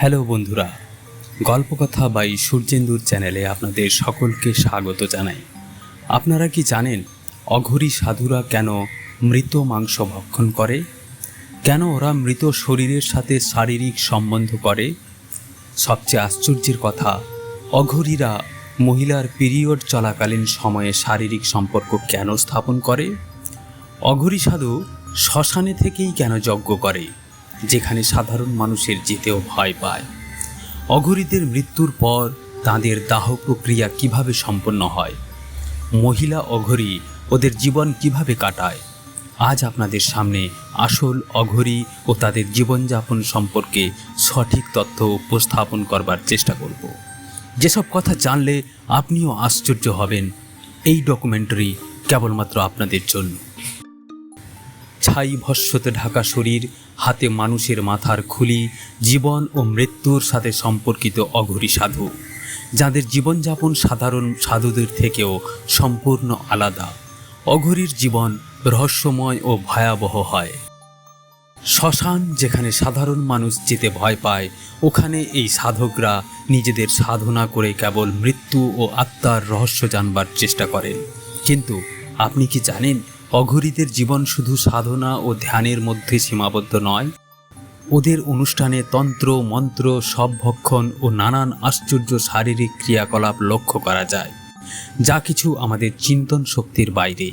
Hello বন্ধুরা, গল্পকথা by সূর্যেন্দুর চ্যানেলে আপনাদের সকলকে স্বাগত জানাই। আপনারা কি জানেন অঘরী সাধুরা কেন মৃত মাংস ভক্ষণ করে? কেন ওরা মৃত শরীরের সাথে শারীরিক সম্বন্ধ করে? সবচেয়ে আশ্চর্যের কথা, অঘরীরা মহিলার পিরিয়ড চলাকালীন সময়ে শারীরিক সম্পর্ক কেন স্থাপন করে? অঘরী সাধু শ্মশানে থেকেই কেন যজ্ঞ করে? যেখানে সাধারণ মানুষের যেতেও ভয় পায়। অঘরীদের মৃত্যুর পর তাদের দাহ প্রক্রিয়া কীভাবে সম্পন্ন হয়? মহিলা অঘরী ওদের জীবন কীভাবে কাটায়? আজ আপনাদের সামনে আসল অঘরী ও তাদের জীবনযাপন সম্পর্কে সঠিক তথ্য উপস্থাপন করবার চেষ্টা করব। যেসব কথা জানলে আপনিও আশ্চর্য হবেন। এই ডকুমেন্টারি কেবলমাত্র আপনাদের জন্য। ছাই ভস্যতে ঢাকা শরীর, হাতে মানুষের মাথার খুলি, জীবন ও মৃত্যুর সাথে সম্পর্কিত অঘরী সাধু। যাদের জীবনযাপন সাধারণ সাধুদের থেকেও সম্পূর্ণ আলাদা। অঘরীর জীবন রহস্যময় ও ভয়াবহ হয়। শ্মশান যেখানে সাধারণ মানুষ যেতে ভয় পায়, ওখানে এই সাধকরা নিজেদের সাধনা করে কেবল মৃত্যু ও আত্মার রহস্য জানবার চেষ্টা করেন। কিন্তু আপনি কি জানেন অঘরীদের জীবন শুধু সাধনা ও ধ্যানের মধ্যে সীমাবদ্ধ নয়, ওদের অনুষ্ঠানে তন্ত্র, মন্ত্র, সব ভক্ষণ ও নানান আশ্চর্য শারীরিক ক্রিয়াকলাপ লক্ষ্য করা যায়, যা কিছু আমাদের চিন্তন শক্তির বাইরে।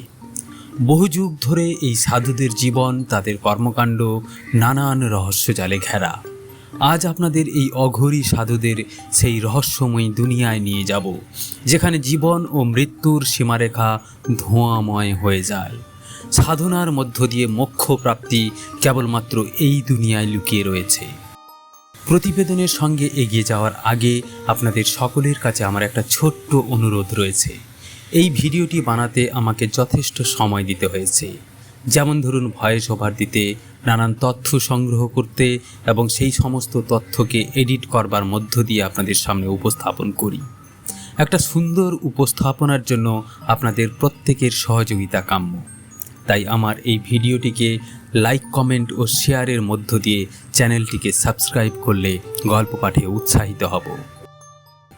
বহু যুগ ধরে এই সাধুদের জীবন, তাদের কর্মকাণ্ড, নানান রহস্যজালে ঘেরা। আজ আপনাদের এই অঘরী সাধুদের সেই রহস্যময় দুনিয়ায় নিয়ে যাব, যেখানে জীবন ও মৃত্যুর সীমারেখা ধোঁয়াময় হয়ে যায়। সাধনার মধ্য দিয়ে মোক্ষ প্রাপ্তি কেবলমাত্র এই দুনিয়ায় লুকিয়ে রয়েছে। প্রতিবেদনের সঙ্গে এগিয়ে যাওয়ার আগে আপনাদের সকলের কাছে আমার একটা ছোট্ট অনুরোধ রয়েছে। এই ভিডিওটি বানাতে আমাকে যথেষ্ট সময় দিতে হয়েছে। যেমন ধরুন ভয়েস ওভার দিতে, নানান তথ্য সংগ্রহ করতে এবং সেই সমস্ত তথ্যকে এডিট করবার মধ্য দিয়ে আপনাদের সামনে উপস্থাপন করি। একটা সুন্দর উপস্থাপনার জন্য আপনাদের প্রত্যেকের সহযোগিতা কাম্য। তাই আমার এই ভিডিওটিকে লাইক, কমেন্ট ও শেয়ারের মধ্য দিয়ে চ্যানেলটিকে সাবস্ক্রাইব করলে গল্প পাঠে উৎসাহিত হব।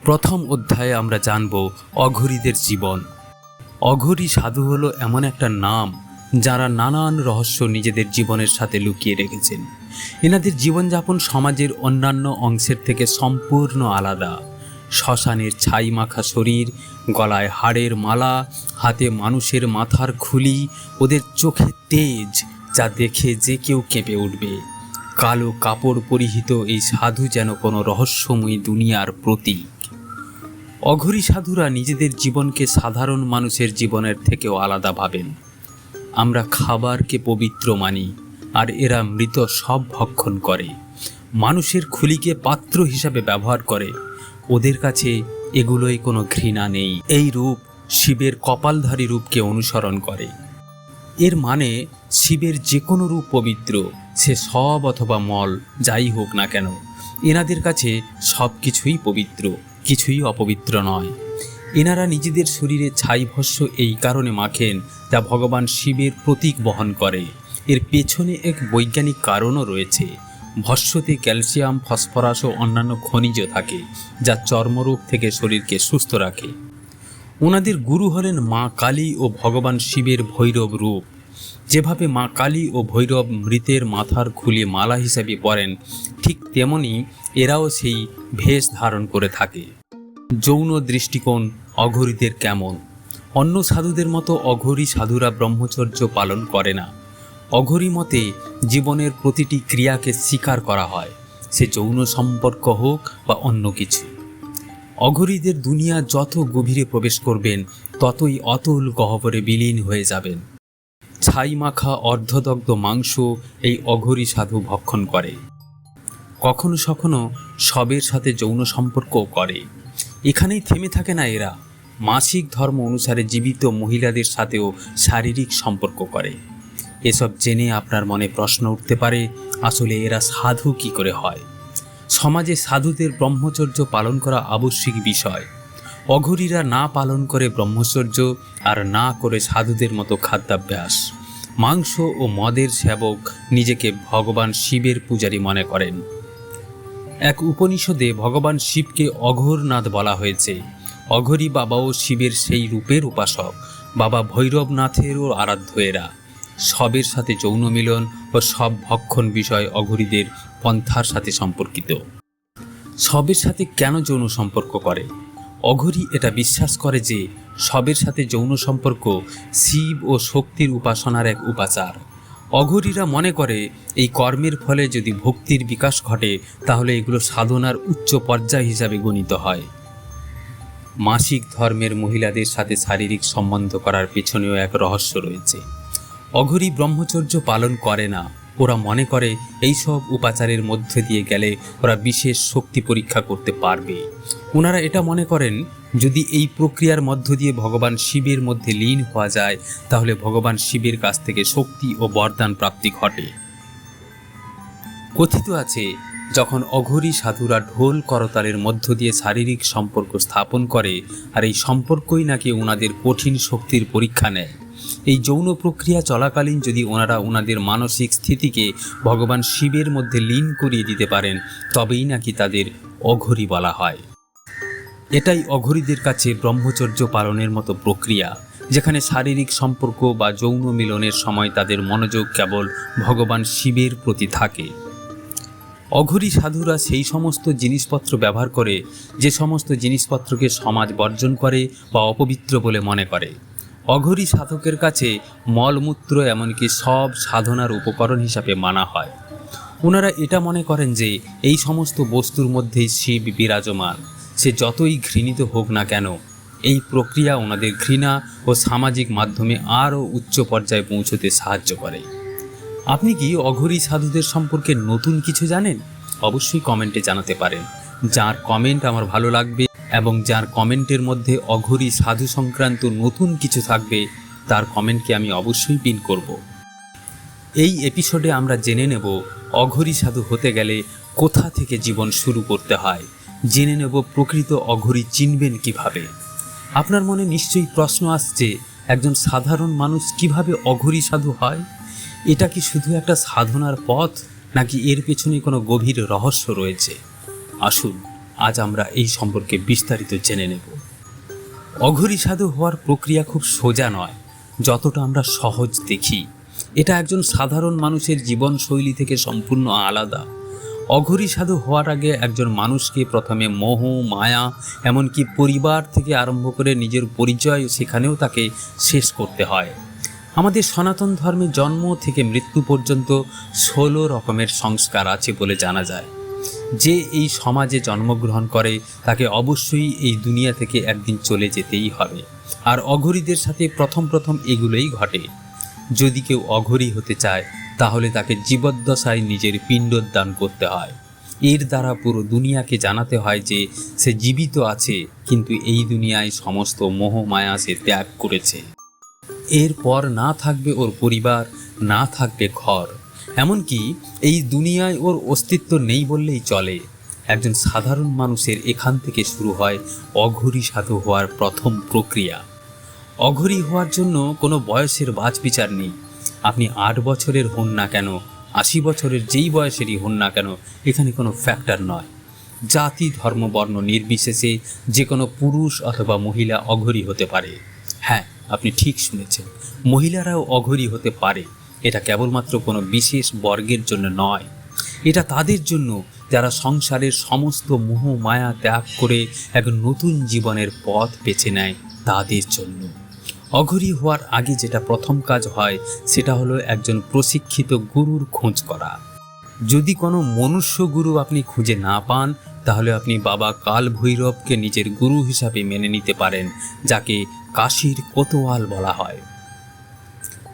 প্রথম অধ্যায়ে আমরা জানব অঘরীদের জীবন। অঘরী সাধু হলো এমন একটা নাম যারা নানান রহস্য নিজেদের জীবনের সাথে লুকিয়ে রেখেছেন। এনাদের জীবনযাপন সমাজের অন্যান্য অংশের থেকে সম্পূর্ণ আলাদা। শ্মশানের ছাই মাখা শরীর, গলায় হাড়ের মালা, হাতে মানুষের মাথার খুলি, ওদের চোখে তেজ যা দেখে যে কেউ কেঁপে উঠবে। কালো কাপড় পরিহিত এই সাধু যেন কোনো রহস্যময়ী দুনিয়ার প্রতীক। অঘরী সাধুরা নিজেদের জীবনকে সাধারণ মানুষের জীবনের থেকেও আলাদা ভাবেন। আমরা খাবারকে পবিত্র মানি, আর এরা মৃত সব ভক্ষণ করে। মানুষের খুলিকে পাত্র হিসাবে ব্যবহার করে। ওদের কাছে এগুলোই কোনো ঘৃণা নেই। এই রূপ শিবের কপালধারী রূপকে অনুসরণ করে। এর মানে শিবের যে কোনো রূপ পবিত্র, সে সব অথবা মল, যাই হোক না কেন, এনাদের কাছে সব কিছুই পবিত্র, কিছুই অপবিত্র নয়। এনারা নিজেদের শরীরে ছাই ভস্য এই কারণে মাখেন যা ভগবান শিবের প্রতীক বহন করে। এর পেছনে এক বৈজ্ঞানিক কারণও রয়েছে। ভস্যতে ক্যালসিয়াম, ফসফরাস ও অন্যান্য খনিজ থাকে, যা চর্মরোগ থেকে শরীরকে সুস্থ রাখে। ওনাদের গুরু হলেন মা কালী ও ভগবান শিবের ভৈরব রূপ। যেভাবে মা কালী ও ভৈরব মৃতের মাথার খুলে মালা হিসাবে পরেন, ঠিক তেমনি এরাও সেই ভেষ ধারণ করে থাকে। যৌন দৃষ্টিকোণ অঘরীদের কেমন? অন্য সাধুদের মতো অঘরী সাধুরা ব্রহ্মচর্য পালন করে না। অঘরী মতে জীবনের প্রতিটি ক্রিয়াকে স্বীকার করা হয়, সে যৌন সম্পর্ক হোক বা অন্য কিছু। অঘরীদের দুনিয়া যত গভীরে প্রবেশ করবেন, ততই অতুল গহ্বরে বিলীন হয়ে যাবেন। ছাই মাখা অর্ধদগ্ধ মাংস এই অঘরী সাধু ভক্ষণ করে। কখনো সখনো সবের সাথে যৌন সম্পর্কও করে। এখানেই থেমে থাকে না এরা। মাসিক ধর্ম অনুসারে জীবিত মহিলাদের সাথেও শারীরিক সম্পর্ক করে। এসব জেনে আপনার মনে প্রশ্ন উঠতে পারে, আসলে এরা সাধু কি করে হয়? সমাজে সাধুদের ব্রহ্মচর্য পালন করা আবশ্যিক বিষয়। অঘরীরা না পালন করে ব্রহ্মচর্য আর না করে সাধুদের মতো খাদ্যাভ্যাস। মাংস ও মদের সেবক নিজেকে ভগবান শিবের পূজারী মনে করেন। এক উপনিষদে ভগবান শিবকে অঘোরনাথ বলা হয়েছে। অঘরী বাবাও শিবের সেই রূপের উপাসক। বাবা ভৈরবনাথেরও আরাধ্য এরা। সবের সাথে যৌন মিলন ও সব ভক্ষণ বিষয় অঘরীদের পন্থার সাথে সম্পর্কিত। সবের সাথে কেন যৌন সম্পর্ক করে? অঘরী এটা বিশ্বাস করে যে, সবের সাথে যৌন সম্পর্ক শিব ও শক্তির উপাসনার এক উপাচার। অঘরীরা মনে করে, এই কর্মের ফলে যদি ভক্তির বিকাশ ঘটে, তাহলে এগুলো সাধনার উচ্চ পর্যায় হিসাবে গণিত হয়। মাসিক ধর্মের মহিলাদের সাথে শারীরিক সম্বন্ধ করার পেছনেও এক রহস্য রয়েছে। অঘরী ব্রহ্মচর্য পালন করে না। ওরা মনে করে এই সব উপাচারের মধ্যে দিয়ে গেলে ওরা বিশেষ শক্তি পরীক্ষা করতে পারবে। ওনারা এটা মনে করেন, যদি এই প্রক্রিয়ার মধ্য দিয়ে ভগবান শিবের মধ্যে লীন হওয়া যায়, তাহলে ভগবান শিবের কাছ থেকে শক্তি ও বরদান প্রাপ্তি ঘটে। কথিত আছে যখন অঘরী সাধুরা ঢোল করতালের মধ্য দিয়ে শারীরিক সম্পর্ক স্থাপন করে, আর এই সম্পর্কই নাকি ওনাদের কঠিন শক্তির পরীক্ষা নেয়। এই যৌন প্রক্রিয়া চলাকালীন যদি ওনারা ওনাদের মানসিক স্থিতিকে ভগবান শিবের মধ্যে লীন করিয়ে দিতে পারেন, তবেই নাকি তাদের অঘরী বলা হয়। এটাই অঘরীদের কাছে ব্রহ্মচর্য পালনের মতো প্রক্রিয়া, যেখানে শারীরিক সম্পর্ক বা যৌন মিলনের সময় তাদের মনোযোগ কেবল ভগবান শিবের প্রতি থাকে। অঘরী সাধুরা সেই সমস্ত জিনিসপত্র ব্যবহার করে, যে সমস্ত জিনিসপত্রকে সমাজ বর্জন করে বা অপবিত্র বলে মনে করে। অঘরী সাধকের কাছে মলমূত্র এমনকি সব সাধনার উপকরণ হিসাবে মানা হয়। ওনারা এটা মনে করেন যে, এই সমস্ত বস্তুর মধ্যেই শিব বিরাজমান, সে যতই ঘৃণিত হোক না কেন, এই প্রক্রিয়া ওনাদের ঘৃণা ও সামাজিক মাধ্যমে আরও উচ্চ পর্যায়ে পৌঁছতে সাহায্য করে। আপনি কি অঘরী সাধুদের সম্পর্কে নতুন কিছু জানেন? অবশ্যই কমেন্টে জানাতে পারেন। যার কমেন্ট আমার ভালো লাগবে এবং যার কমেন্টের মধ্যে অঘরী সাধু সংক্রান্ত নতুন কিছু থাকবে, তার কমেন্টকে আমি অবশ্যই পিন করব। এই এপিসোডে আমরা জেনে নেব, অঘরী সাধু হতে গেলে কোথা থেকে জীবন শুরু করতে হয়? জেনে নেব প্রকৃত অঘরী চিনবেন কীভাবে? আপনার মনে নিশ্চয়ই প্রশ্ন আসছে, একজন সাধারণ মানুষ কীভাবে অঘরী সাধু হয়? এটা কি শুধু একটা সাধনার পথ, নাকি এর পেছনে কোনো গভীর রহস্য রয়েছে? আসুন, আজ আমরা এই সম্পর্কে বিস্তারিত জেনে নেব। অঘরী সাধু হওয়ার প্রক্রিয়া খুব সোজা নয়, যতটা আমরা সহজ দেখি। এটা একজন সাধারণ মানুষের জীবনশৈলী থেকে সম্পূর্ণ আলাদা। অঘরী সাধু হওয়ার আগে একজন মানুষকে প্রথমে মোহ, মায়া, এমনকি পরিবার থেকে আরম্ভ করে নিজের পরিচয় সেখানেও তাকে শেষ করতে হয়। আমাদের সনাতন ধর্মে জন্ম থেকে মৃত্যু পর্যন্ত ষোলো রকমের সংস্কার আছে বলে জানা যায়। যে এই সমাজে জন্মগ্রহণ করে, তাকে অবশ্যই এই দুনিয়া থেকে একদিন চলে যেতেই হবে। আর অঘরীদের সাথে প্রথম প্রথম এগুলোই ঘটে। যদি কেউ অঘরী হতে চায়, তাহলে তাকে জীবদ্দশায় নিজের পিণ্ডদান করতে হয়। এর দ্বারা পুরো দুনিয়াকে জানাতে হয় যে, সে জীবিত আছে, কিন্তু এই দুনিয়ায় সমস্ত মোহ মায়া সে ত্যাগ করেছে। এরপর না থাকবে ওর পরিবার, না থাকবে ঘর। এমনকি এই দুনিয়ায় ওর অস্তিত্ব নেই বললেই চলে। একজন সাধারণ মানুষের এখান থেকে শুরু হয় অঘরী সাধু হওয়ার প্রথম প্রক্রিয়া। অঘরী হওয়ার জন্য কোনো বয়সের বাজ বিচার নেই। আপনি আট বছরের হন না কেন, আশি বছরের যেই বয়সেরই হন না কেন, এখানে কোনো ফ্যাক্টর নয়। জাতি, ধর্ম, বর্ণ নির্বিশেষে যে কোনো পুরুষ অথবা মহিলা অঘরী হতে পারে। আপনি ঠিক শুনেছেন। মহিলারাও অঘরী হতে পারে। এটা কেবলমাত্র কোনো বিশেষ বর্গের জন্য নয়। এটা তাদের জন্য যারা সংসারের সমস্ত মোহ মায়া ত্যাগ করে এক নতুন জীবনের পথ বেছে নেয়, তাদের জন্য। অঘরী হওয়ার আগে যেটা প্রথম কাজ হয়, সেটা হলো একজন প্রশিক্ষিত গুরুর খোঁজ করা। যদি কোনো মনুষ্য গুরু আপনি খুঁজে না পান তাহলে আপনি বাবা কাল ভৈরবকে নিজের গুরু হিসাবে মেনে নিতে পারেন, যাকে কাশীর কোতোয়াল বলা হয়।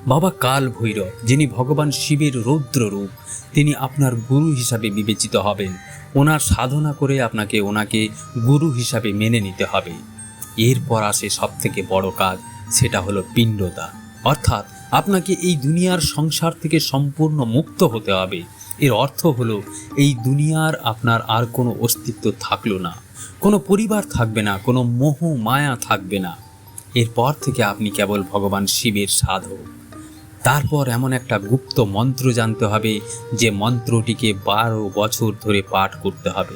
বাবা কাল ভৈরব যিনি ভগবান শিবের রৌদ্র রূপ তিনি আপনার গুরু হিসাবে বিবেচিত হবেন। ওনার সাধনা করে আপনাকে ওনাকে গুরু হিসাবে মেনে নিতে হবে। এরপর আসে সব থেকে বড় কাজ, সেটা হলো পিণ্ডদান। অর্থাৎ আপনাকে এই দুনিয়ার সংসার থেকে সম্পূর্ণ মুক্ত হতে হবে। এর অর্থ হলো, এই দুনিয়ার আপনার আর কোনো অস্তিত্ব থাকল না, কোনো পরিবার থাকবে না, কোনো মোহ, মায়া থাকবে না। এরপর থেকে আপনি কেবল ভগবান শিবের সাধক। তারপর এমন একটা গুপ্ত মন্ত্র জানতে হবে, যে মন্ত্রটিকে বারো বছর ধরে পাঠ করতে হবে।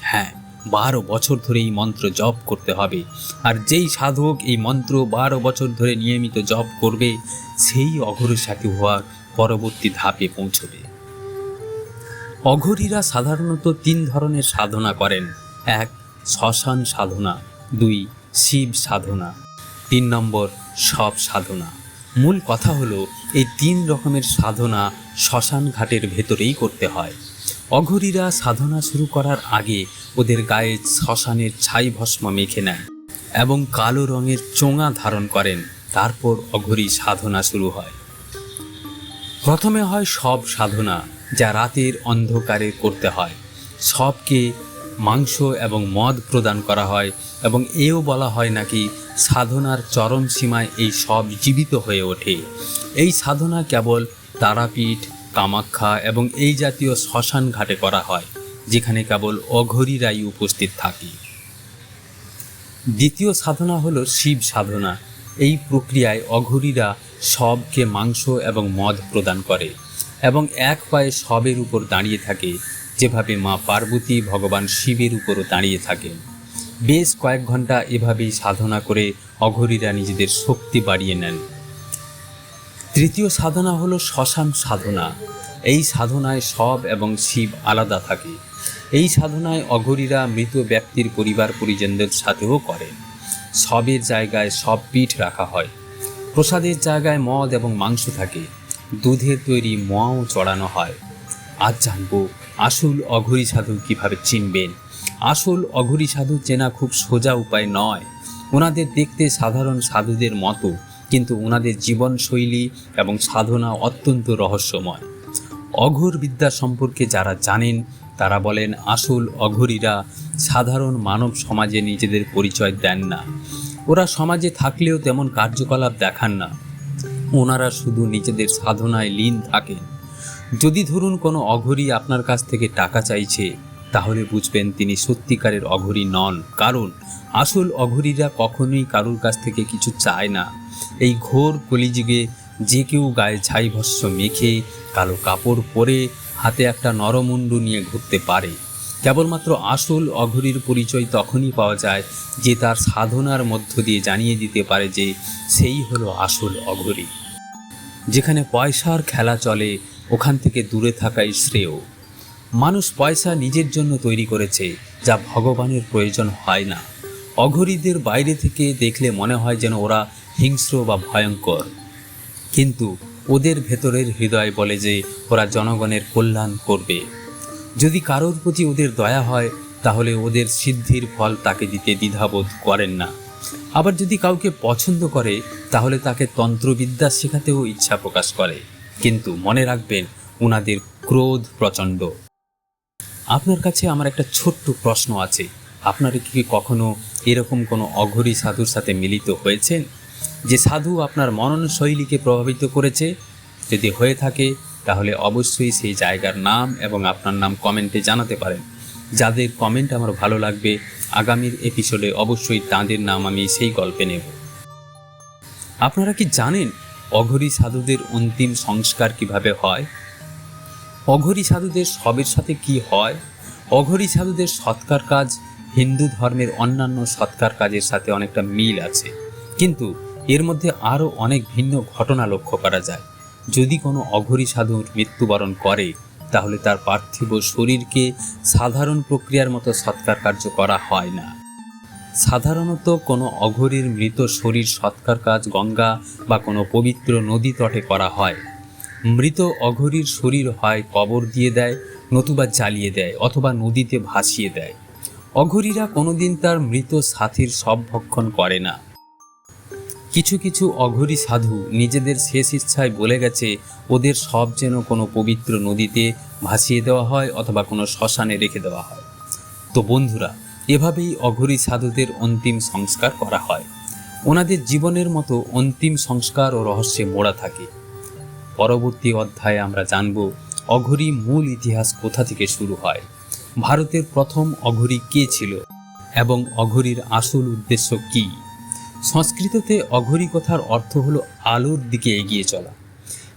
হ্যাঁ বারো বছর ধরে এই মন্ত্র জপ করতে হবে। আর যেই সাধক এই মন্ত্র বারো বছর ধরে নিয়মিত জপ করবে, সেই অঘরের সাথে হওয়ার পরবর্তী ধাপে পৌঁছবে। অঘরীরা সাধারণত তিন ধরনের সাধনা করেন। এক, শ্মশান সাধনা, দুই, শিব সাধনা, তিন নম্বর, সব সাধনা। মূল কথা হলো, এই তিন রকমের সাধনা শ্মশান ঘাটের ভেতরেই করতে হয়। অঘরীরা সাধনা শুরু করার আগে ওদের গায়ে শ্মশানের ছাই ভস্ম মেখে নেয় এবং কালো রঙের চোঙা ধারণ করেন। তারপর অঘরী সাধনা শুরু হয়। প্রথমে হয় সব সাধনা যা রাতের অন্ধকারে করতে হয়। সবকে মাংস এবং মদ প্রদান করা হয় এবং এও বলা হয় নাকি সাধনার চরম সীমায় এই সব জীবিত হয়ে ওঠে। এই সাধনা কেবল তারাপীঠ, কামাখ্যা এবং এই জাতীয় শ্মশান ঘাটে করা হয়, যেখানে কেবল অঘরীরাই উপস্থিত থাকে। দ্বিতীয় সাধনা হলো শিব সাধনা। এই প্রক্রিয়ায় অঘরীরা সবকে মাংস এবং মদ প্রদান করে। এবং এক পায়ে সবের উপর দাঁড়িয়ে থাকে, যেভাবে মা পার্বতী ভগবান শিবের উপরও দাঁড়িয়ে থাকেন বেশ কয়েক ঘণ্টা এভাবেই সাধনা করে অঘরীরা নিজেদের শক্তি বাড়িয়ে নেন। তৃতীয় সাধনা হলো শ্মশান সাধনা। এই সাধনায় সব এবং শিব আলাদা থাকে। এই সাধনায় অঘরীরা মৃত ব্যক্তির পরিবার পরিজনদের সাথেও করেন সবের জায়গায় সব পিঠ রাখা হয়। প্রসাদের জায়গায় মদ এবং মাংস থাকে। দুধের তৈরি মোয়াও চড়ানো হয়। আজ জানব, আসল অঘরী সাধু কীভাবে চিনবেন? আসল অঘরী সাধু চেনা খুব সোজা উপায় নয়। ওনাদের দেখতে সাধারণ সাধুদের মতো, কিন্তু ওনাদের জীবনশৈলী এবং সাধনা অত্যন্ত রহস্যময়। অঘোর বিদ্যা সম্পর্কে যারা জানেন, তারা বলেন, আসল অঘরীরা সাধারণ মানব সমাজে নিজেদের পরিচয় দেন না। ওরা সমাজে থাকলেও তেমন কার্যকলাপ দেখান না। ওনারা শুধু নিজেদের সাধনায় লীন থাকেন। যদি ধরুন কোনো অঘরী আপনার কাছ থেকে টাকা চাইছে, তাহলে বুঝবেন তিনি সত্যিকারের অঘরী নন। কারণ আসল অঘরীরা কখনোই কারোর কাছ থেকে কিছু চায় না। এই ঘোর কলিযুগে যে কেউ গায়ে ছাই ভস্য মেখে, কালো কাপড় পরে, হাতে একটা নরমুন্ডু নিয়ে ঘুরতে পারে। কেবলমাত্র আসল অঘরীর পরিচয় তখনই পাওয়া যায় যে তার সাধনার মধ্য দিয়ে জানিয়ে দিতে পারে যে সেই হলো আসল অঘরী। যেখানে পয়সার খেলা চলে, ওখান থেকে দূরে থাকাই শ্রেয়। মানুষ পয়সা নিজের জন্য তৈরি করেছে, যা ভগবানের প্রয়োজন হয় না। অঘরীদের বাইরে থেকে দেখলে মনে হয় যেন ওরা হিংস্র বা ভয়ঙ্কর। কিন্তু ওদের ভেতরের হৃদয় বলে যে ওরা জনগণের কল্যাণ করবে। যদি কারোর প্রতি ওদের দয়া হয়, তাহলে ওদের সিদ্ধির ফল তাকে দিতে দ্বিধাবোধ করেন না। আবার যদি কাউকে পছন্দ করে, তাহলে তাকে তন্ত্রবিদ্যা শেখাতেও ইচ্ছা প্রকাশ করে। কিন্তু মনে রাখবেন ওনাদের ক্রোধ প্রচণ্ড। আপনার কাছে আমার একটা ছোট্ট প্রশ্ন আছে। আপনারা কি কখনো এরকম কোনো অঘরী সাধুর সাথে মিলিত হয়েছেন? যে সাধু আপনার মননশৈলীকে প্রভাবিত করেছে? যদি হয়ে থাকে তাহলে অবশ্যই সেই জায়গার নাম এবং আপনার নাম কমেন্টে জানাতে পারেন। যাদের কমেন্ট আমার ভালো লাগবে, আগামীর এপিসোডে অবশ্যই তাঁদের নাম আমি সেই গল্পে নেব। আপনারা কি জানেন অঘরী সাধুদের অন্তিম সংস্কার কীভাবে হয়? অঘরী সাধুদের সবের সাথে কি হয়? অঘরী সাধুদের সৎকার কাজ হিন্দু ধর্মের অন্যান্য সৎকার কাজের সাথে অনেকটা মিল আছে। কিন্তু এর মধ্যে আরও অনেক ভিন্ন ঘটনা লক্ষ্য করা যায়। যদি কোনো অঘরী সাধুর মৃত্যুবরণ করে, তাহলে তার পার্থিব শরীরকে সাধারণ প্রক্রিয়ার মতো সৎকার কার্য করা হয় না। সাধারণত কোনো অঘরীর মৃত শরীর সৎকার কাজ গঙ্গা বা কোনো পবিত্র নদী তটে করা হয়। মৃত অঘরীর শরীর হয় কবর দিয়ে দেয়, নতুবা জ্বালিয়ে দেয়, অথবা নদীতে ভাসিয়ে দেয়। অঘরীরা কোনোদিন তার মৃত সাথীর সব ভক্ষণ করে না। কিছু কিছু অঘরী সাধু নিজেদের শেষ ইচ্ছায় বলে গেছে, ওদের সব যেন কোনো পবিত্র নদীতে ভাসিয়ে দেওয়া হয় অথবা কোনো শ্মশানে রেখে দেওয়া হয়। তো বন্ধুরা, এভাবেই অঘরী সাধুদের অন্তিম সংস্কার করা হয়। ওনাদের জীবনের মতো অন্তিম সংস্কার ও রহস্যে মোড়া থাকে। পরবর্তী অধ্যায়ে আমরা জানব, অঘরী মূল ইতিহাস কোথা থেকে শুরু হয়? ভারতের প্রথম অঘরী কে ছিল? এবং অঘরীর আসল উদ্দেশ্য কী? সংস্কৃততে অঘরী কথার অর্থ হলো আলোর দিকে এগিয়ে চলা।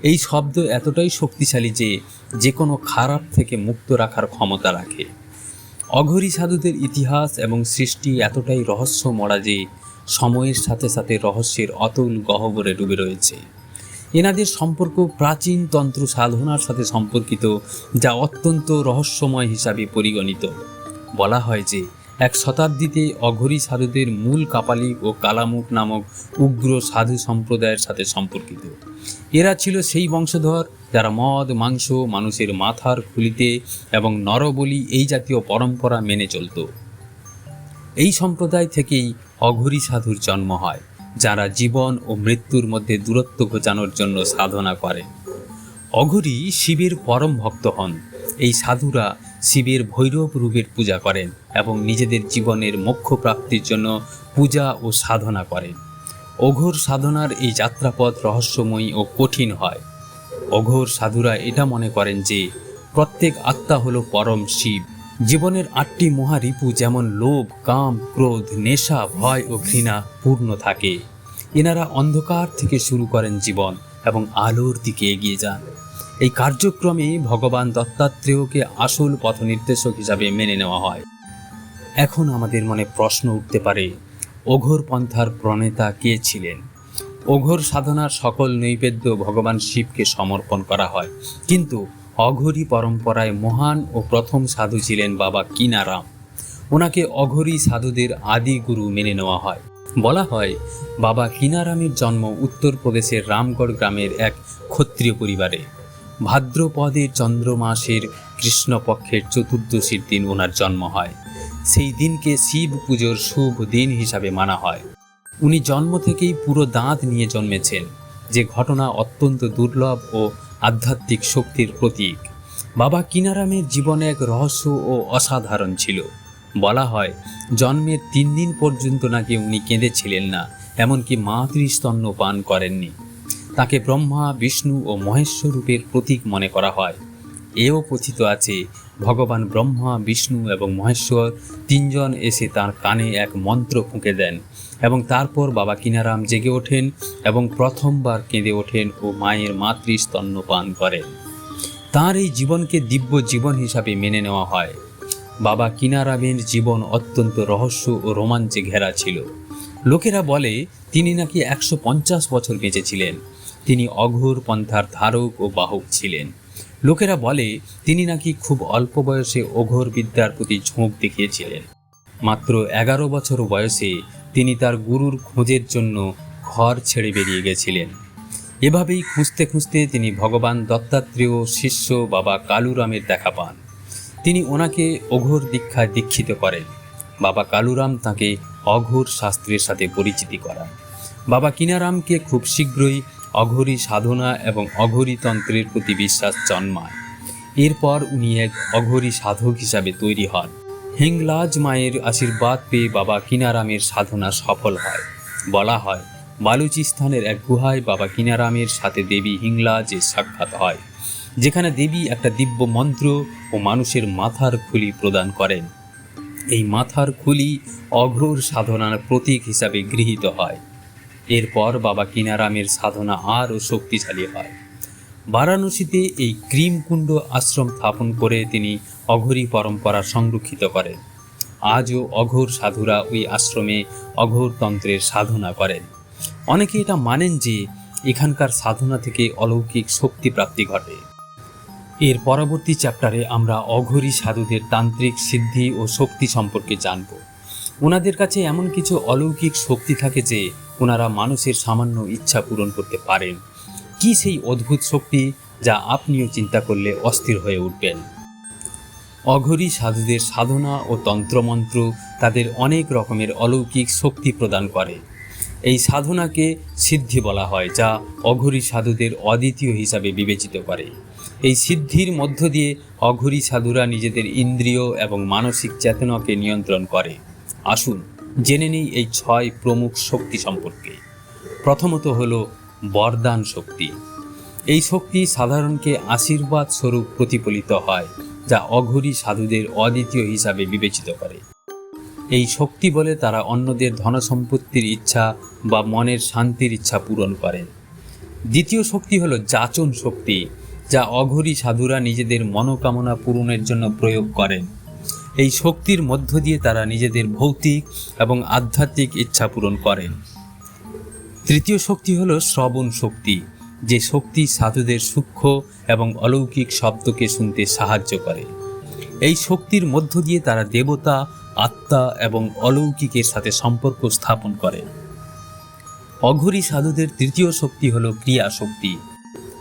এই শব্দ এতটাই শক্তিশালী যে যে কোনো খারাপ থেকে মুক্ত রাখার ক্ষমতা রাখে। অঘরী সাধুদের ইতিহাস এবং সৃষ্টি এতটাই রহস্য মরা যে সময়ের সাথে সাথে রহস্যের অতুল গহ্বরে ডুবে রয়েছে। এনাদের সম্পর্ক প্রাচীন তন্ত্র সাধনার সাথে সম্পর্কিত, যা অত্যন্ত রহস্যময় হিসাবে পরিগণিত। বলা হয় যে এক শতাব্দীতে অঘরী সাধুদের মূল কাপালিক ও কালামুখ নামক উগ্র সাধু সম্প্রদায়ের সাথে সম্পর্কিত। এরা ছিল সেই বংশধর যারা মদ, মাংস, মানুষের মাথার খুলিতে এবং নরবলি এই জাতীয় পরম্পরা মেনে চলত। এই সম্প্রদায় থেকেই অঘরী সাধুর জন্ম হয়, যারা জীবন ও মৃত্যুর মধ্যে দূরত্ব ঘোচানোর জন্য সাধনা করে অঘরী শিবের পরম ভক্ত হন। এই সাধুরা শিবের ভৈরব রূপের পূজা করেন এবং নিজেদের জীবনের মোক্ষ প্রাপ্তির জন্য পূজা ও সাধনা করেন। অঘোর সাধনার এই যাত্রাপথ রহস্যময়ী ও কঠিন হয়। অঘোর সাধুরা এটা মনে করেন যে, প্রত্যেক আত্মা হলো পরম শিব। জীবনের আটটি মহারিপু যেমন লোভ, কাম, ক্রোধ, নেশা, ভয় ও ঘৃণা পূর্ণ থাকে। এনারা অন্ধকার থেকে শুরু করেন জীবন এবং আলোর দিকে এগিয়ে যান। এই কার্যক্রমে ভগবান দত্তাত্রেয়কে আসল পথনির্দেশক হিসাবে মেনে নেওয়া হয়। এখন আমাদের মনে প্রশ্ন উঠতে পারে অঘোর পন্থার প্রণেতা কে ছিলেন? অঘোর সাধনার সকল নৈবেদ্য ভগবান শিবকে সমর্পণ করা হয়। কিন্তু অঘোরী পরম্পরায় মহান ও প্রথম সাধু ছিলেন বাবা কিনারাম। ওনাকে অঘোরী সাধুদের আদি গুরু মেনে নেওয়া হয়। বলা হয়, বাবা কিনারামের জন্ম উত্তরপ্রদেশের রামগড় গ্রামের এক ক্ষত্রিয় পরিবারে। ভাদ্রপদের চন্দ্র মাসের কৃষ্ণপক্ষের চতুর্দশীর দিন ওনার জন্ম হয়। সেই দিনকে শিব পুজোর শুভ দিন হিসাবে মানা হয়। উনি জন্ম থেকেই পুরো দাঁত নিয়ে জন্মেছেন, যে ঘটনা অত্যন্ত দুর্লভ ও আধ্যাত্মিক শক্তির প্রতীক। বাবা কিনারামের জীবনে এক রহস্য ও অসাধারণ ছিল। বলা হয়, জন্মের তিন দিন পর্যন্ত নাকি উনি কেঁদেছিলেন না, এমনকি মাতৃস্তন্য পান করেননি। তাকে ব্রহ্মা, বিষ্ণু ও মহেশ্বর রূপের প্রতীক মনে করা হয়। এও কথিত আছে, ভগবান ব্রহ্মা, বিষ্ণু এবং মহেশ্বর তিনজন এসে তার কানে এক মন্ত্র ফুঁকে দেন এবং তারপর বাবা কিনারাম জেগে ওঠেন এবং প্রথমবার কেঁদে ওঠেন ও মায়ের মাতৃস্তন্য পান করেন। তার এই জীবনকে দিব্য জীবন হিসাবে মেনে নেওয়া হয়। বাবা কিনারামের জীবন অত্যন্ত রহস্য ও রোমাঞ্চে ঘেরা ছিল। লোকেরা বলে, তিনি নাকি একশো পঞ্চাশ বছর বেঁচেছিলেন। তিনি অঘোর পন্থার ধারক ও বাহক ছিলেন। লোকেরা বলে, তিনি নাকি খুব অল্প বয়সে অঘোর বিদ্যার প্রতি ঝোঁক দেখিয়েছিলেন। মাত্র এগারো বছর বয়সে তিনি তার গুরুর খোঁজের জন্য ঘর ছেড়ে বেরিয়ে গেছিলেন। এভাবেই খুঁজতে খুঁজতে তিনি ভগবান দত্তাত্রেয় শিষ্য বাবা কালুরামের দেখা পান। তিনি ওনাকে অঘোর দীক্ষায় দীক্ষিত করেন। বাবা কালুরাম তাকে অঘোর শাস্ত্রের সাথে পরিচিতি করান। বাবা কিনারামকে খুব শীঘ্রই অঘোরী সাধনা এবং অঘোরী তন্ত্রের প্রতি বিশ্বাস জন্মায়। এরপর উনি এক অঘোরী সাধক হিসাবে তৈরি হন। হিংলাজ মায়ের আশীর্বাদ পেয়ে বাবা কিনারামের সাধনা সফল হয়। বলা হয় বালুচিস্তানের এক গুহায় বাবা কিনারামের সাথে দেবী হিংলাজের সাক্ষাৎ হয়, যেখানে দেবী একটা দিব্য মন্ত্র ও মানুষের মাথার খুলি প্রদান করেন। এই মাথার খুলি অঘোর সাধনার প্রতীক হিসাবে গৃহীত হয়। এরপর বাবা কিনারামের সাধনা আরও শক্তিশালী হয়। বারাণসীতে এই ক্রিমকুণ্ড আশ্রম স্থাপন করে তিনি অঘোরী পরম্পরা সংরক্ষিত করেন। আজও অঘোর সাধুরা ওই আশ্রমে অঘোর তন্ত্রের সাধনা করেন। অনেকে এটা মানেন যে এখানকার সাধনা থেকে অলৌকিক শক্তি প্রাপ্তি ঘটে। এর পরবর্তী চ্যাপ্টারে আমরা অঘোরী সাধুদের তান্ত্রিক সিদ্ধি ও শক্তি সম্পর্কে জানব। ওনাদের কাছে এমন কিছু অলৌকিক শক্তি থাকে যে ওনারা মানুষের সামান্য ইচ্ছা পূরণ করতে পারেন। কি সেই অদ্ভুত শক্তি যা আপনিও চিন্তা করলে অস্থির হয়ে উঠবেন? অঘরী সাধুদের সাধনা ও তন্ত্রমন্ত্র তাদের অনেক রকমের অলৌকিক শক্তি প্রদান করে। এই সাধনাকে সিদ্ধি বলা হয়, যা অঘরী সাধুদের অদ্বিতীয় হিসাবে বিবেচিত করে। এই সিদ্ধির মধ্য দিয়ে অঘরী সাধুরা নিজেদের ইন্দ্রিয় এবং মানসিক চেতনাকে নিয়ন্ত্রণ করে। আসুন জেনে নেই এই ছয় প্রমুখ শক্তি সম্পর্কে। প্রথমত হল বরদান শক্তি। এই শক্তি সাধারণকে আশীর্বাদ স্বরূপ প্রতিফলিত হয়, যা অঘরী সাধুদের অদ্বিতীয় হিসাবে বিবেচিত করে। এই শক্তি বলে তারা অন্যদের ধনসম্পত্তির ইচ্ছা বা মনের শান্তির ইচ্ছা পূরণ করেন। দ্বিতীয় শক্তি হলো যাচন শক্তি, যা অঘরী সাধুরা নিজেদের মনোকামনা পূরণের জন্য প্রয়োগ করেন। এই শক্তির মধ্য দিয়ে তারা নিজেদের ভৌতিক এবং আধ্যাত্মিক ইচ্ছা পূরণ করেন। তৃতীয় শক্তি হলো শ্রবণ শক্তি, যে শক্তি সাধুদের সূক্ষ্ম এবং অলৌকিক শব্দকে শুনতে সাহায্য করে। এই শক্তির মধ্য দিয়ে তারা দেবতা, আত্মা এবং অলৌকিকের সাথে সম্পর্ক স্থাপন করে। অঘরী সাধুদের তৃতীয় শক্তি হলো ক্রিয়া শক্তি।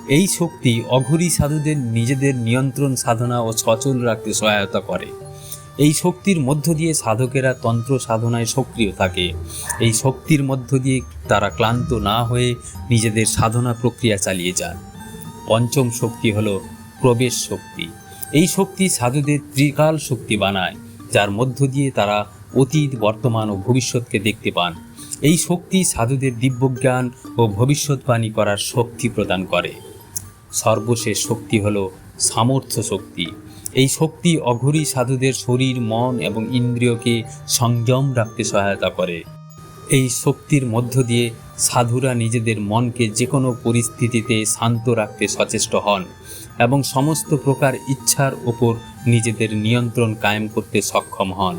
এই শক্তি অঘরী সাধুদের নিজেদের নিয়ন্ত্রণ সাধনা ও সচল রাখতে সহায়তা করে। এই শক্তির মধ্য দিয়ে সাধকেরা তন্ত্র সাধনায় সক্রিয় থাকে। এই শক্তির মধ্য দিয়ে তারা ক্লান্ত না হয়ে নিজেদের সাধনা প্রক্রিয়া চালিয়ে যান। পঞ্চম শক্তি হলো প্রবেশ শক্তি। এই শক্তি সাধুদের ত্রিকাল শক্তি বানায়, যার মধ্য দিয়ে তারা অতীত, বর্তমান ও ভবিষ্যৎকে দেখতে পান। এই শক্তি সাধুদের দিব্যজ্ঞান ও ভবিষ্যৎবাণী করার শক্তি প্রদান করে। সর্বশেষ শক্তি হলো সামর্থ্য শক্তি। এই শক্তি অঘরী সাধুদের শরীর, মন এবং ইন্দ্রিয়কে সংযম রাখতে সহায়তা করে। এই শক্তির মধ্য দিয়ে সাধুরা নিজেদের মনকে যে কোনো পরিস্থিতিতে শান্ত রাখতে সচেষ্ট হন এবং সমস্ত প্রকার ইচ্ছার ওপর নিজেদের নিয়ন্ত্রণ কায়েম করতে সক্ষম হন।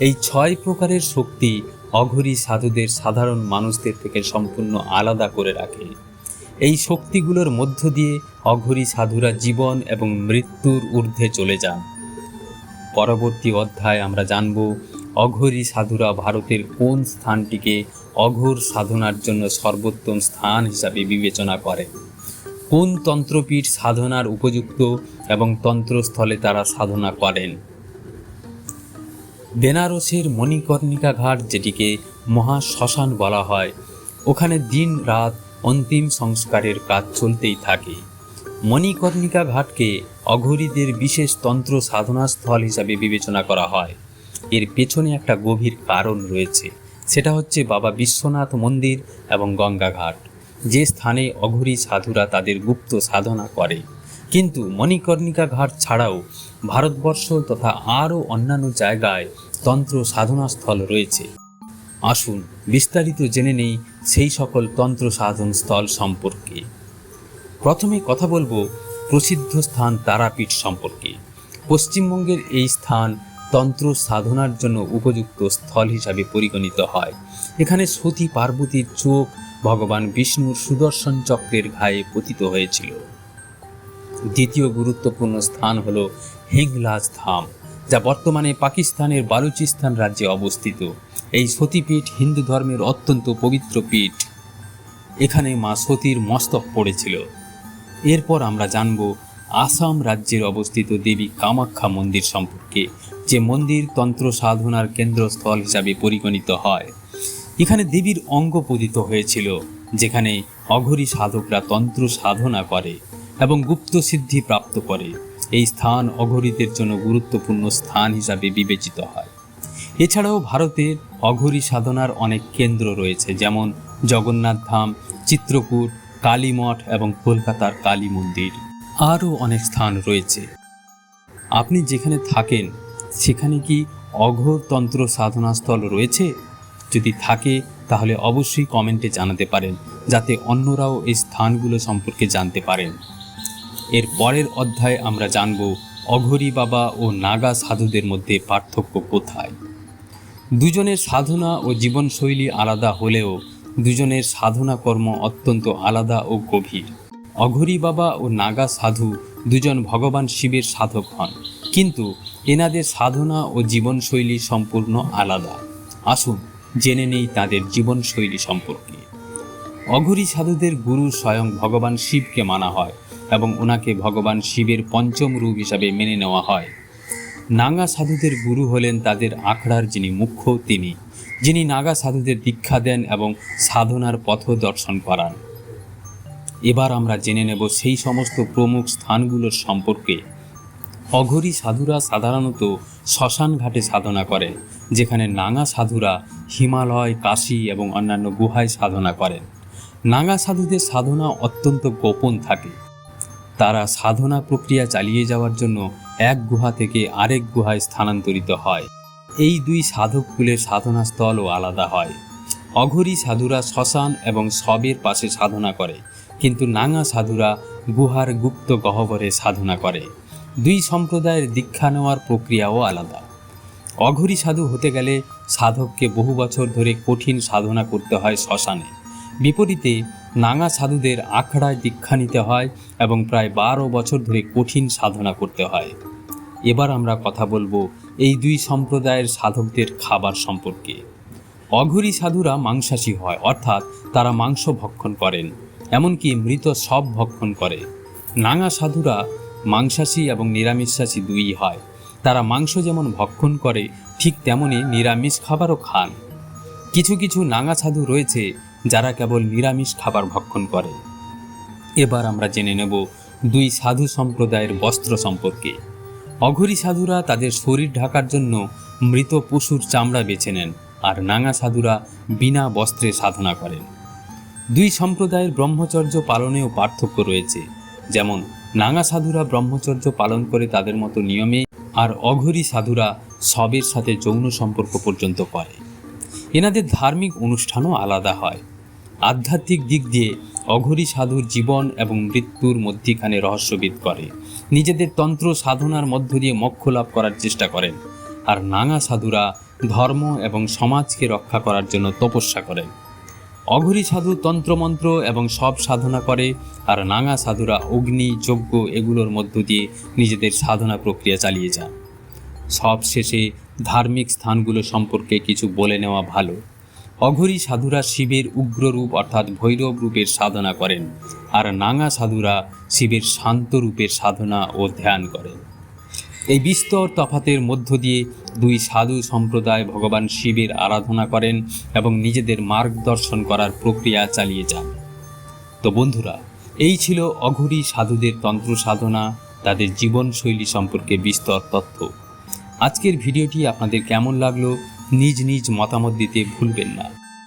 এই ছয় প্রকারের শক্তি অঘরী সাধুদের সাধারণ মানুষদের থেকে সম্পূর্ণ আলাদা করে রাখে। এই শক্তিগুলোর মধ্য দিয়ে অঘরী সাধুরা জীবন এবং মৃত্যুর ঊর্ধ্বে চলে যান। পরবর্তী অধ্যায় আমরা জানব অঘরী সাধুরা ভারতের কোন স্থানটিকে অঘোর সাধনার জন্য সর্বোত্তম স্থান হিসাবে বিবেচনা করে। কোন তন্ত্রপীঠ সাধনার উপযুক্ত এবং তন্ত্রস্থলে তারা সাধনা করেন? বেনারসের মণিকর্ণিকা ঘাট যেটিকে মহা শ্মশান বলা হয়, ওখানে দিন রাত অন্তিম সংস্কারের কাজ চলতেই থাকে। মণিকর্ণিকা ঘাটকে অঘরীদের বিশেষ তন্ত্র সাধনাস্থল হিসাবে বিবেচনা করা হয়। এর পেছনে একটা গভীর কারণ রয়েছে। সেটা হচ্ছে বাবা বিশ্বনাথ মন্দির এবং গঙ্গাঘাট যে স্থানে অঘরী সাধুরা তাদের গুপ্ত সাধনা করে। কিন্তু মণিকর্ণিকা ঘাট ছাড়াও ভারতবর্ষ তথা আরও অন্যান্য জায়গায় তন্ত্র সাধনাস্থল রয়েছে। আসুন বিস্তারিত জেনে নেই সেই সকল তন্ত্র সাধন স্থল সম্পর্কে। প্রথমে কথা বলব প্রসিদ্ধ স্থান তারাপীঠ সম্পর্কে। পশ্চিমবঙ্গের এই স্থান তন্ত্র সাধনার জন্য উপযুক্ত স্থল হিসাবে পরিগণিত হয়। এখানে সতী পার্বতীর চোখ ভগবান বিষ্ণুর সুদর্শন চক্রের ঘায়ে পতিত হয়েছিল। দ্বিতীয় গুরুত্বপূর্ণ স্থান হল হিংলাজ ধাম, যা বর্তমানে পাকিস্তানের বালুচিস্তান রাজ্যে অবস্থিত। এই সতীপীঠ হিন্দু ধর্মের অত্যন্ত পবিত্র পীঠ। এখানে মা সতীর মস্তক পড়েছিল। এরপর আমরা জানব আসাম রাজ্যের অবস্থিত দেবী কামাখ্যা মন্দির সম্পর্কে, যে মন্দির তন্ত্র সাধনার কেন্দ্রস্থল হিসাবে পরিগণিত হয়। এখানে দেবীর অঙ্গ পতিত হয়েছিল, যেখানে অঘরী সাধকরা তন্ত্র সাধনা করে এবং গুপ্ত সিদ্ধি প্রাপ্ত করে। এই স্থান অঘরীদের জন্য গুরুত্বপূর্ণ স্থান হিসাবে বিবেচিত হয়। এছাড়াও ভারতের অঘরী সাধনার অনেক কেন্দ্র রয়েছে, যেমন জগন্নাথ ধাম, চিত্রকূট কালীমঠ এবং কলকাতার কালী মন্দির। আরও অনেক স্থান রয়েছে। আপনি যেখানে থাকেন, সেখানে কি অঘোর তন্ত্র সাধনাস্থল রয়েছে? যদি থাকে, তাহলে অবশ্যই কমেন্টে জানাতে পারেন, যাতে অন্যরাও এই স্থানগুলো সম্পর্কে জানতে পারেন। এর পরের অধ্যায়ে আমরা জানব, অঘরী বাবা ও নাগা সাধুদের মধ্যে পার্থক্য কোথায়? দুজনের সাধনা ও জীবনশৈলী আলাদা হলেও দুজনের সাধনা কর্ম অত্যন্ত আলাদা ও গভীর। অঘরী বাবা ও নাগা সাধু দুজন ভগবান শিবের সাধক হন। কিন্তু এনাদের সাধনা ও জীবনশৈলী সম্পূর্ণ আলাদা। আসুন জেনে নেই তাদের জীবনশৈলী সম্পর্কে। অঘরী সাধুদের গুরু স্বয়ং ভগবান শিবকে মানা হয় এবং ওনাকে ভগবান শিবের পঞ্চম রূপ হিসাবে মেনে নেওয়া হয়। নাগা সাধুদের গুরু হলেন তাদের আখড়ার যিনি মুখ্য তিনি, যিনি নাগা সাধুদের দীক্ষা দেন এবং সাধনার পথ দর্শন করান। এবার আমরা জেনে নেব সেই সমস্ত প্রমুখ স্থানগুলোর সম্পর্কে। অঘরী সাধুরা সাধারণত শ্মশান ঘাটে সাধনা করেন, যেখানে নাগা সাধুরা হিমালয়, কাশী এবং অন্যান্য গুহায় সাধনা করেন। নাগা সাধুদের সাধনা অত্যন্ত গোপন থাকে। তারা সাধনা প্রক্রিয়া চালিয়ে যাওয়ার জন্য এক গুহা থেকে আরেক গুহায় স্থানান্তরিত হয়। এই দুই সাধক সাধককুলের সাধনাস্থলও আলাদা হয়। অঘরী সাধুরা শ্মশান এবং সবের পাশে সাধনা করে, কিন্তু নাঙা সাধুরা গুহার গুপ্ত গহ্বরে সাধনা করে। দুই সম্প্রদায়ের দীক্ষা নেওয়ার প্রক্রিয়াও আলাদা। অঘরী সাধু হতে গেলে সাধককে বহু বছর ধরে কঠিন সাধনা করতে হয় শ্মশানে। বিপরীতে নাঙা সাধুদের আখড়ায় দীক্ষা নিতে হয় এবং প্রায় বারো বছর ধরে কঠিন সাধনা করতে হয়। এবার আমরা কথা বলব এই দুই সম্প্রদায়ের সাধকদের খাবার সম্পর্কে। অঘরী সাধুরা মাংসাশী হয়, অর্থাৎ তারা মাংস ভক্ষণ করেন, এমনকি মৃত সব ভক্ষণ করে। নাঙা সাধুরা মাংসাশী এবং নিরামিষাশী দুই হয়। তারা মাংস যেমন ভক্ষণ করে, ঠিক তেমনি নিরামিষ খাবারও খান। কিছু কিছু নাঙা সাধু রয়েছে যারা কেবল নিরামিষ খাবার ভক্ষণ করে। এবার আমরা জেনে নেব দুই সাধু সম্প্রদায়ের বস্ত্র সম্পর্কে। অঘরী সাধুরা তাদের শরীর ঢাকার জন্য মৃত পশুর চামড়া বেছে নেন আর নাঙা সাধুরা বিনা বস্ত্রে সাধনা করেন। দুই সম্প্রদায়ের ব্রহ্মচর্য পালনেও পার্থক্য রয়েছে, যেমন নাঙা সাধুরা ব্রহ্মচর্য পালন করে তাদের মতো নিয়মে আর অঘরী সাধুরা সবের সাথে যৌন সম্পর্ক পর্যন্ত করে। এনাদের ধার্মিক অনুষ্ঠানও আলাদা হয়। আধ্যাত্মিক দিক দিয়ে অঘরী সাধুর জীবন এবং মৃত্যুর মধ্যিখানে রহস্যবিদ করে। নিজেদের তন্ত্র সাধনার মধ্য দিয়ে মোক্ষ লাভ করার চেষ্টা করেন। আর নাঙা সাধুরা ধর্ম এবং সমাজকে রক্ষা করার জন্য তপস্যা করেন। অঘরী সাধু তন্ত্রমন্ত্র এবং সব সাধনা করে, আর নাঙা সাধুরা অগ্নি, যজ্ঞ এগুলোর মধ্য দিয়ে নিজেদের সাধনা প্রক্রিয়া চালিয়ে যান। সব শেষে ধার্মিক স্থানগুলো সম্পর্কে কিছু বলে নেওয়া ভালো। অঘরী সাধুরা শিবের উগ্র রূপ অর্থাৎ ভৈরব রূপের সাধনা করেন, আর নাঙা সাধুরা শিবের শান্ত রূপের সাধনা ও ধ্যান করেন এই বিস্তর তফাতের মধ্য দিয়ে দুই সাধু সম্প্রদায় ভগবান শিবের আরাধনা করেন এবং নিজেদের মার্গদর্শন করার প্রক্রিয়া চালিয়ে যান। তো বন্ধুরা, এই ছিল অঘরী সাধুদের তন্ত্র সাধনা, তাদের জীবনশৈলী সম্পর্কে বিস্তর তথ্য। আজকের ভিডিওটি আপনাদের কেমন লাগল, নিজ নিজ মতামত দিতে ভুলবেন না।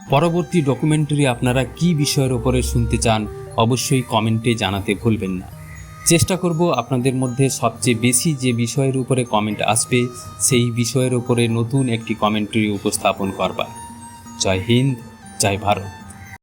পরবর্তী ডকুমেন্টারি আপনারা কি বিষয়ের ওপরে শুনতে চান, অবশ্যই কমেন্টে জানাতে ভুলবেন না। চেষ্টা করব আপনাদের মধ্যে সবচেয়ে বেশি যে বিষয়ের উপরে কমেন্ট আসবে, সেই বিষয়ের উপরে নতুন একটি কমেন্টারি উপস্থাপন করবার। জয় হিন্দ, জয় ভারত।